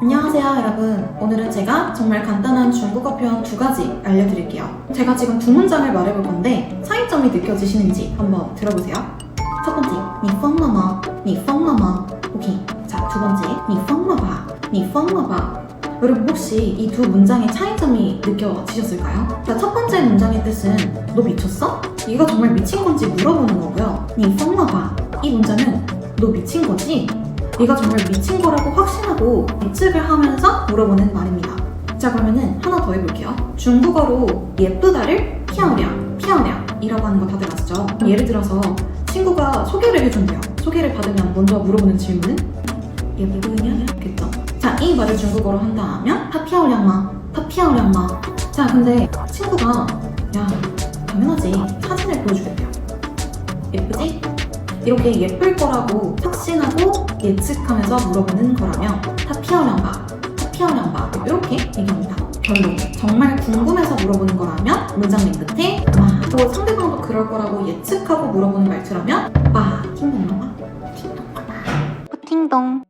안녕하세요 여러분 오늘은 제가 정말 간단한 중국어 표현 두 가지 알려드릴게요 제가 지금 두 문장을 말해볼 건데 차이점이 느껴지시는지 한번 들어보세요 첫 번째 你疯了吗?你疯了吗? 오케이 자 두 번째 你疯了吧?你疯了吧? 여러분 혹시 이 두 문장의 차이점이 느껴지셨을까요? 자, 첫 번째 문장의 뜻은 너 미쳤어? 얘가 정말 미친 건지 물어보는 거고요. 你疯了吧? 이 문장은 너 미친 거지? 얘가 정말 미친 거라고 확신하고 예측을 하면서 물어보는 말입니다. 자 그러면은 하나 더 해볼게요. 중국어로 예쁘다를 피아오량, 피아오량 이라고 하는 거 다들 아시죠? 예를 들어서 친구가 소개를 해준대요. 소개를 받으면 먼저 물어보는 질문은 예쁘냐? 겠죠? 자, 이 말을 중국어로 한다면 타피아오량마, 타피아오량마. 자, 근데 친구가 야, 당연하지. 사진을 보여주겠대요. 예쁘지? 이렇게 예쁠 거라고 확신하고 예측하면서 물어보는 거라면 다 피하려나 다 피하려나 이렇게 얘기합니다. 결론 정말 궁금해서 물어보는 거라면 문장 맨 끝에 와또 상대방도 그럴 거라고 예측하고 물어보는 말투라면 와 팅동 와 팅동 와 팅동.